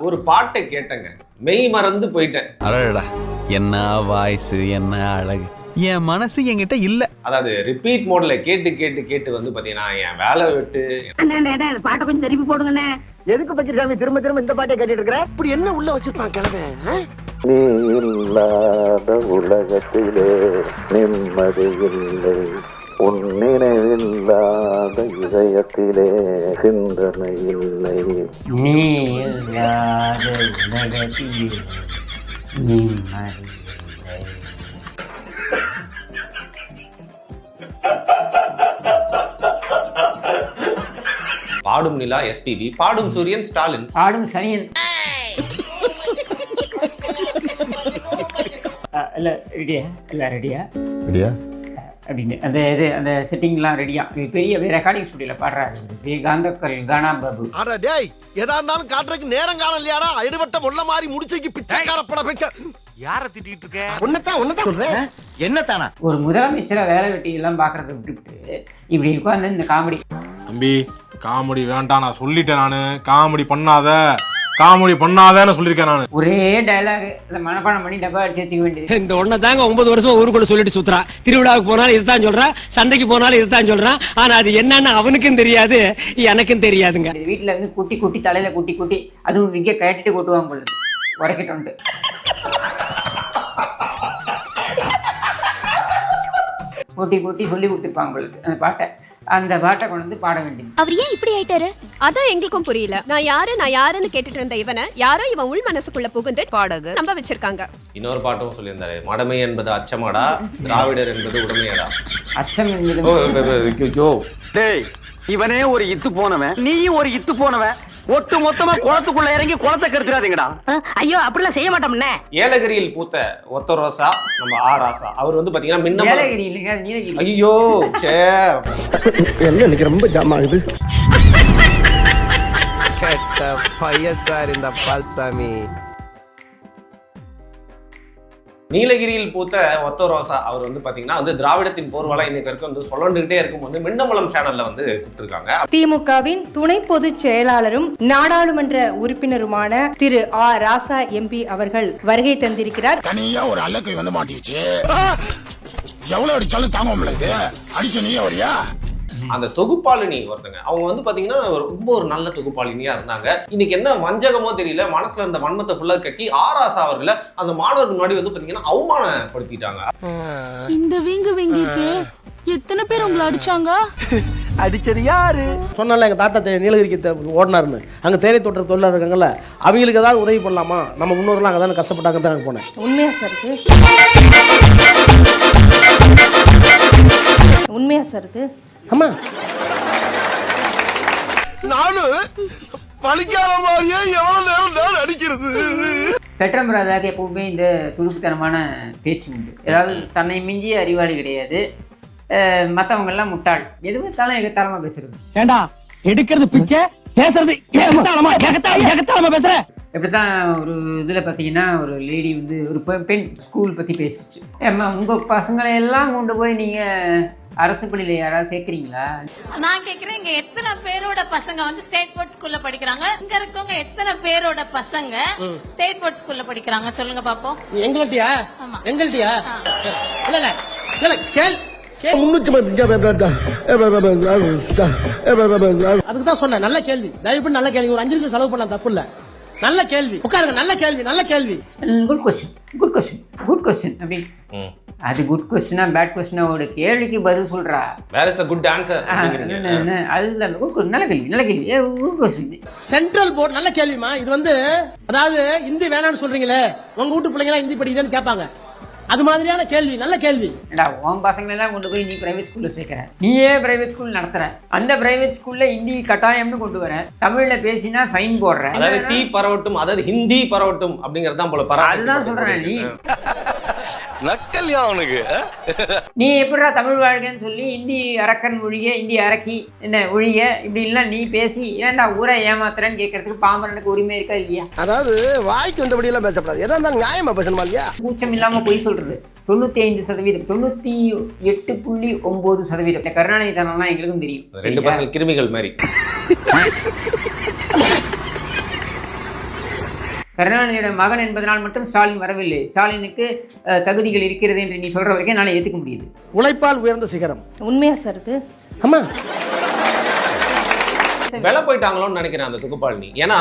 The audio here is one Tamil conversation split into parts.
ஒரு பாட்டை கேட்டேங்க. மெய் மறந்து போயிட்டேன். அடடா என்ன வாய்ஸ் என்ன அழகு. என் மனசு என்கிட்ட இல்ல. அதாவது ரிப்பீட் மோட்ல கேட்டு கேட்டு கேட்டு வந்து பாத்தீங்கன்னா என் வேலை விட்டு. பாட்டை கொஞ்சம் திருப்பி போடுங்கண்ணே. எதுக்கு வச்சிருக்காங்க திரும்ப திரும்ப இந்த பாட்டை கேட்டுட்டு இருக்கிற இப்படி என்ன உள்ள வச்சிருப்பான் கிழவன் ஆ? நீ இல்லாத உலகத்திலே நிம்மதி இல்லை. உன் நினைவில்லாத இதயத்திலே சிந்தனை இல்லை. நீ இல்லாத உலகத்தில் இல்லை. பாடும் நிலா எஸ்பிபி பாடும் சூரியன் ஸ்டாலின். பாடும் சனியன். இல்ல ரெடியா இல்ல ரெடியா அப்படியா அப்படின்னு. அந்த இது அந்த செட்டிங்லாம் ரெடியா பெரிய ரெக்கார்டிங் ஸ்டுடியோவில் பாடுறாரு பெரிய காந்தக்கல் கானா பாபு. அட டேய் எதா இருந்தாலும் காட்டுறதுக்கு நேரம் காலம் இல்லையாடா எடுபட்ட முள்ள மாதிரி முடிச்சுக்கு பிச்சைக்கார பட வைக்க. யார திட்டிட்டு இருக்க? உன்னதான் உன்னதான் சொல்றேன். என்ன தானா ஒரு முதலமைச்சரை வேலை வெட்டி எல்லாம் பார்க்கறத விட்டுவிட்டு இப்படி உட்காந்து இந்த காமெடி தம்பி காமெடி வேண்டாம் நான் சொல்லிட்டேன் நானு. காமெடி பண்ணாத. காமெடி பண்ணாதேன்னு சொல்லியிருக்கேன் நான். ஒரே டயலாக் இல்லை மனப்பாடம் பண்ணி டப்பா அடிச்சு வச்சுக்க வேண்டியது. இந்த ஒன்ன தாங்க ஒன்பது வருஷமா ஊருக்குள்ள சொல்லிட்டு சுத்துறான் திருவிழாவுக்கு போனாலும் இதுதான் சொல்றான் சந்தைக்கு போனாலும் இதுதான் சொல்றான் ஆனா அது என்னன்னு அவனுக்கும் தெரியாது எனக்கும் தெரியாதுங்க. வீட்டில் இருந்து குட்டி குட்டி தலையில குட்டி குட்டி அதுவும் விக்க கட்டிட்டு கொட்டுவாங்க உரைக்கட்டு கூட்டி கூட்டி சொல்லி கொடுத்துருப்பாங்க அந்த பாட்டை அந்த பாட்டை கொண்டு வந்து பாட வேண்டியது அவர் ஏன் இப்படி ஆயிட்டாரு அதான் எங்களுக்கும் புரியல நான் யாரு நான் யாருன்னு கேட்டுட்டு இருந்த இவனை யாரோ இவன் உள் மனசுக்குள்ள புகுந்து பாடகர் நம்ப வச்சிருக்காங்க இன்னொரு பாட்டும் சொல்லியிருந்தாரு மடமை என்பது அச்சமாடா திராவிடர் என்பது உடமையடா அச்சம் என்பது இவனே ஒரு இத்து போனவன் நீயும் ஒரு இத்து போனவன் ஒட்டு மொத்தமா குளத்துக்குள்ள இறங்கி குளத்தை கெடுத்துறாதீங்கடா. ஐயோ அப்படிலாம் செய்ய மாட்டோம்னே ஏலகிரியில் பூத்த ஒத்த ரோசா நம்ம ஆ ராசா. அவர் வந்து பாத்தீங்கன்னா மின்ன ஐயோ சே என்ன இன்னைக்கு ரொம்ப ஜாம் ஆகுது. கெட்ட பையன் சார் இந்த பால்சாமி. நீலகிரியில் பூத்த ஒத்த ரோசா அவர் வந்து பாத்தீங்கன்னா வந்து திராவிடத்தின் போர்வலா இன்னைக்கு வரைக்கும் வந்து சொல்லிட்டுக்கிட்டே இருக்கும். வந்து மின்னமலம் சேனல்ல வந்து கூப்பிட்டுருக்காங்க. திமுகவின் துணை பொதுச் செயலாளரும் நாடாளுமன்ற உறுப்பினருமான திரு ஆ. ராசா எம்பி அவர்கள் வருகை தந்திருக்கிறார். தனியா ஒரு அல்லக்கை வந்து மாட்டிடுச்சு எவ்வளவு அடிச்சாலும் தாங்க முடியல அடிக்க நீ வரியா? அந்த தொகுப்பாளினி ஒருத்தங்க. அவங்க வந்து பாத்தீங்கன்னா ரொம்ப ஒரு நல்ல தொகுப்பாளினியா இருந்தாங்க. இன்னைக்கு என்ன வஞ்சகமோ தெரியல மனசுல இருந்த வன்மத்தை ஃபுல்லா கக்கி ஆராசா அவர்களை அந்த மாணவர்கள் முன்னாடி வந்து பாத்தீங்கன்னா அவமானப்படுத்திட்டாங்க. இந்த வீங்கு வீங்கிட்டு எத்தனை பேர் உங்களை அடிச்சாங்க? அடிச்சது யாரு? சொன்னால எங்க தாத்தா தே- நீலகிரிக்கு ஓடினாருன்னு. அங்க தேயிலை தோட்ட தொழிலாளர் இருக்காங்கல்ல அவங்களுக்கு ஏதாவது உதவி பண்ணலாமா? நம்ம முன்னோர்லாம் அங்கே தானே கஷ்டப்பட்டாங்க தான் போனேன். உண்மையா சார் இது? உண்மையா சார் இது? ஆமா. நானும் பழிக்காத மாதிரியே எவ்வளவு நேரம் நான் அடிக்கிறது? பெட்ரம் ராஜாக்கு எப்பவுமே இந்த துடுக்குத்தனமான பேச்சு உண்டு. ஏதாவது தன்னை மிஞ்சிய அறிவாளி கிடையாது. மற்றவங்க எல்லாம் முட்டாள். எது பார்த்தாலும் எகத்தாளமா பேசுறது. ஏண்டா எடுக்கிறது பிச்சை பேசுறது ஏகத்தாளமா ஏகத்தாளமா ஏகத்தாளமா பேசுற இப்படித்தான் ஒரு இதில் பார்த்தீங்கன்னா ஒரு லேடி வந்து ஒரு பெண் பெண் ஸ்கூல் பற்றி பேசிச்சு. ஏம்மா உங்கள் பசங்களை எல்லாம் கொண்டு போய் நீங்கள் அரசு பள்ளியில் யாராவது சேர்க்குறீங்களா? நான் கேக்குறேன் இங்க எத்தனை பேரோட பசங்க வந்து ஸ்டேட் போர்ட் ஸ்கூல்ல படிக்கிறாங்க? இங்க இருக்கவங்க எத்தனை பேரோட பசங்க ஸ்டேட் போர்ட் ஸ்கூல்ல படிக்கிறாங்க? சொல்லுங்க பாப்போம். எங்கள்கிட்டயா ஆமா. எங்கள்கிட்டயா இல்ல இல்ல. இல்ல கேள். அதுக்கு தான் சொன்னேன் நல்ல கேள்வி. தயவு பண்ணி நல்ல கேள்வி. ஒரு அஞ்சு நிமிஷம் செலவு பண்ணலாம் தப்பு இல்ல. நல்ல கேள்வி. உட்காருங்க நல்ல கேள்வி நல்ல கேள்வி. Good question good question good question அப்படி. அது குட் கொஸ்டினா பேட் கொஸ்டினா ஒரு கேள்விக்கு பதில் சொல்கிறா where is the good answer அது இல்லை குட் கொஸ்டின் நல்ல கேள்வி நல்ல கேள்வி. குட் கொஸ்டின் சென்ட்ரல் போர்டு நல்ல கேள்விமா இது வந்து அதாவது இந்தி வேணாம்னு சொல்றீங்களே. உங்க வீட்டு பிள்ளைங்க ஹிந்தி படிக்குதுன்னு கேட்பாங்க. அது மாதிரியான கேள்வி நல்ல கேள்வி. உன் பசங்களெல்லாம் கொண்டு போய் நீ பிரைவேட் ஸ்கூலில் சேர்க்குற? நீயே பிரைவேட் ஸ்கூல் நடத்துற. அந்த பிரைவேட் ஸ்கூலில் ஹிந்தி கட்டாயம்னு கொண்டு வர. தமிழில் பேசினா ஃபைன் போடுற. அதாவது தீ பரவட்டும் அதாவது ஹிந்தி பரவட்டும் அப்படிங்கிறது தான் போல பராசக்தி அதுதான் சொல்றேன் நீ. நக்கல்யா அவனுக்கு நீ எப்படிடா தமிழ் வாழ்கன்னு சொல்லி இந்தி அரக்கன் ஒழிய இந்தி அரக்கி என்ன ஒழிய இப்படி எல்லாம் நீ பேசி ஏன்டா ஊரை ஏமாத்துறேன்னு கேட்கறதுக்கு பாமரனுக்கு உரிமை இருக்கா இல்லையா? அதாவது வாய்க்கு வந்தபடி எல்லாம் பேசப்படாது. எதா இருந்தாலும் நியாயமா பேசணுமா இல்லையா? கூச்சம் இல்லாம பொய் சொல்றது. தொண்ணூத்தி ஐந்து சதவீதம் தொண்ணூத்தி எட்டு புள்ளி ஒன்பது சதவீதம். கருணாநிதி தனம்லாம் எங்களுக்கும் தெரியும். ரெண்டு? பர்சன்ட் கிருமிகள் மாதிரி. கருணாநிதியோட மகன் என்பதனால் மட்டும் ஸ்டாலின் வரவில்லை. ஸ்டாலினுக்கு தகுதிகள் இருக்கிறது என்று நீ சொல்ற வரைக்கும் என்னால் ஏற்றுக்க முடியுது. உழைப்பால் உயர்ந்த சிகரம். உண்மையா சார் இது ஆமா விலை போயிட்டாங்களோன்னு நினைக்கிறேன் அந்த தொகுப்பாளினி ஏன்னா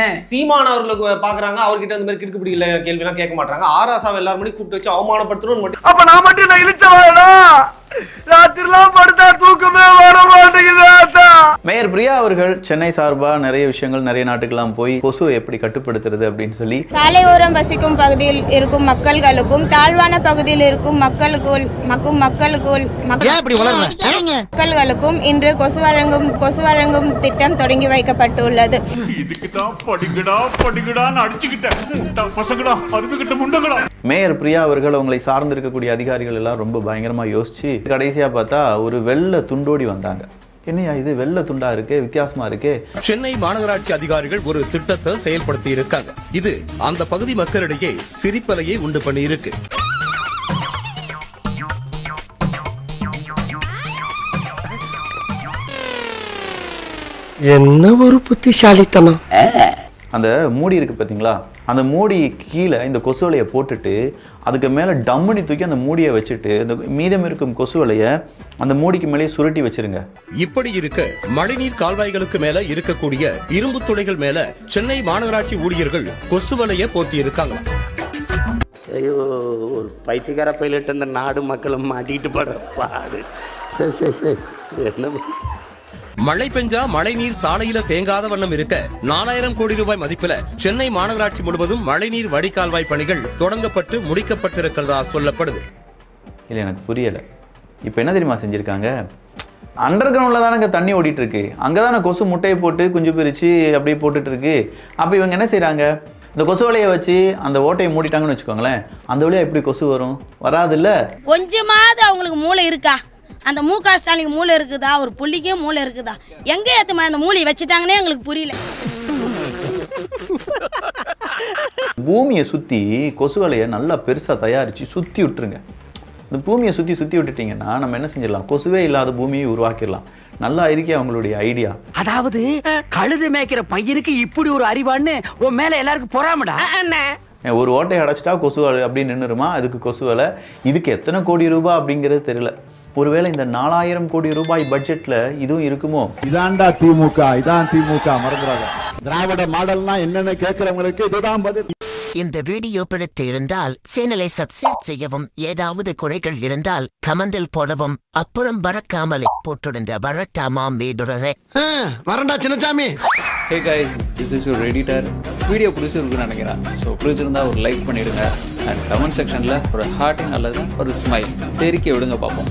ஏன் சீமான் அவர்களுக்கு பாக்குறாங்க அவர்கிட்ட இந்த மாதிரி கிறுக்கு பிடிக்கல கேள்விலாம் கேட்க மாட்டாங்க. ஆராசாவை எல்லாரும் முன்னாடி கூப்பிட்டு வச்சு அவமானப்படுத்தணும்னு மட்டும் அப்ப நான் மட்டும் நான் இழுச்சவாடா ராத்திரிலாம் படுத்தா தூக்கமே வர மாட்டேங்குது மேயர் பிரியா அவர்கள் சென்னை சார்பாக நிறைய விஷயங்கள் நிறைய நாட்டுக்கெல்லாம் போய் கொசுவை எப்படி கட்டுப்படுத்துறது அப்படின்னு சொல்லி சாலையோரம் வசிக்கும் பகுதியில் இருக்கும் மக்கள்களுக்கும் தாழ்வான பகுதியில் இருக்கும் மக்களுக்குள் மக்கும் மக்களுக்குள் ஏன் இப்படி வளர்ற? மக்கள்களுக்கும் இன்று கொசு வழங்கும் கொசு வழங்கும் திட்டம் தொடங்கி வைக்கப்பட்டுள்ளது. இதுக்கு தான் படிக்கடா படிக்கடான்னு அடிச்சுக்கிட்டேன். பசங்கடா மேயர் பிரியா அவர்கள் அவங்களை சார்ந்து இருக்கக்கூடிய அதிகாரிகள் எல்லாம் ரொம்ப பயங்கரமா யோசிச்சு கடைசியா பார்த்தா ஒரு வெள்ளை துண்டோடி வந்தாங்க. என்னையா இது? வெள்ளை துண்டா இருக்கு? வித்தியாசமா இருக்கு? சென்னை மாநகராட்சி அதிகாரிகள் ஒரு திட்டத்தை செயல்படுத்தி இருக்காங்க. இது அந்த பகுதி மக்களிடையே சிரிப்பலையை உண்டு பண்ணி இருக்கு என்ன ஒரு புத்திசாலித்தனம். அந்த மூடி இருக்கு பாத்தீங்களா? அந்த மூடி கீழே இந்த கொசு வலையை போட்டுட்டு அதுக்கு மேலே டம்முனி தூக்கி அந்த மூடியை வச்சுட்டு இந்த மீதம் இருக்கும் கொசு வலையை அந்த மூடிக்கு மேலேயே சுருட்டி வச்சிருங்க. இப்படி இருக்க மழைநீர் கால்வாய்களுக்கு மேல இருக்கக்கூடிய இரும்பு துளைகள் மேல சென்னை மாநகராட்சி ஊழியர்கள் கொசு வலைய போர்த்தி இருக்காங்க ஐயோ ஒரு பைத்தியக்கார பைலட் இந்த நாடு மக்களும் மாட்டிக்கிட்டு படுற பாடு. சரி சரி சரி. என்ன மழை பெஞ்சா மழைநீர் சாலையில தேங்காத வண்ணம் இருக்க நாலாயிரம் கோடி ரூபாய் மதிப்பில சென்னை மாநகராட்சி முழுவதும் மழைநீர் வடிகால்வாய் பணிகள் தொடங்கப்பட்டு முடிக்கப்பட்டிருக்கிறதா சொல்லப்படுது. இல்லை எனக்கு புரியலை. இப்போ என்ன தெரியுமா செஞ்சுருக்காங்க? அண்டர் கிரவுண்டில் தானங்க தண்ணி ஓடிட்டு இருக்கு அங்கே தானே கொசு முட்டையை போட்டு குஞ்சு பிரித்து அப்படியே போட்டுட்டு இருக்கு அப்போ இவங்க என்ன செய்கிறாங்க இந்த கொசு வலையை வச்சு அந்த ஓட்டையை மூடிட்டாங்கன்னு வச்சுக்கோங்களேன். அந்த வழியாக எப்படி கொசு வரும்? வராதுல்ல? கொஞ்சமாவது அவங்களுக்கு மூளை இருக்கா? அந்த மு க ஸ்டாலின் மூளை இருக்குதா? ஒரு புள்ளிக்கும் மூளை இருக்குதா? எங்க ஏத்துமா அந்த மூளையை வச்சுட்டாங்கன்னே எங்களுக்கு புரியல. பூமியை சுற்றி கொசு வலையை நல்லா பெருசாக தயாரித்து சுற்றி விட்டுருங்க. இந்த பூமியை சுற்றி சுற்றி விட்டுட்டிங்கன்னா நம்ம என்ன செஞ்சிடலாம்? கொசுவே இல்லாத பூமியை உருவாக்கிடலாம். நல்லா இருக்கே அவங்களுடைய ஐடியா. அதாவது கழுது மேய்க்கிற பையனுக்கு இப்படி ஒரு அறிவான்னு உன் மேல எல்லாருக்கும் பொறாமடா? ஒரு ஓட்டை அடைச்சிட்டா கொசு வலை அப்படி நின்றுருமா அதுக்கு கொசு வலை. இதுக்கு எத்தனை கோடி ரூபாய் அப்படிங்கிறது தெரியல. ஒருவேளை இந்த நாலாயிரம் கோடி ரூபாய் பட்ஜெட்ல இதுவும் இருக்குமோ? இதான்டா திமுக இதான் திமுக மறந்துடாத திராவிட மாடல்னா என்னன்னு கேட்கறவங்களுக்கு இதுதான் பதில். இந்த வீடியோ பிடித்து இருந்தால் சேனலை சப்ஸ்கிரைப் செய்யவும் ஏதாவது குறைகள் இருந்தால் கமெண்டில் போடவும் அப்புறம் பறக்காமலே போட்டிருந்த வரட்டாமாம் வீடுறதை வரண்டா Chinnasamy hey guys this is your editor video பிடிச்சிருக்குன்னு நினைக்கிறேன். ஸோ பிடிச்சிருந்தா ஒரு லைக் பண்ணிடுங்க. அண்ட் கமெண்ட் செக்ஷனில் ஒரு ஹார்ட்டிங் அல்லது ஒரு ஸ்மைல் தெரிக்க விடுங்க பார்ப்போம்.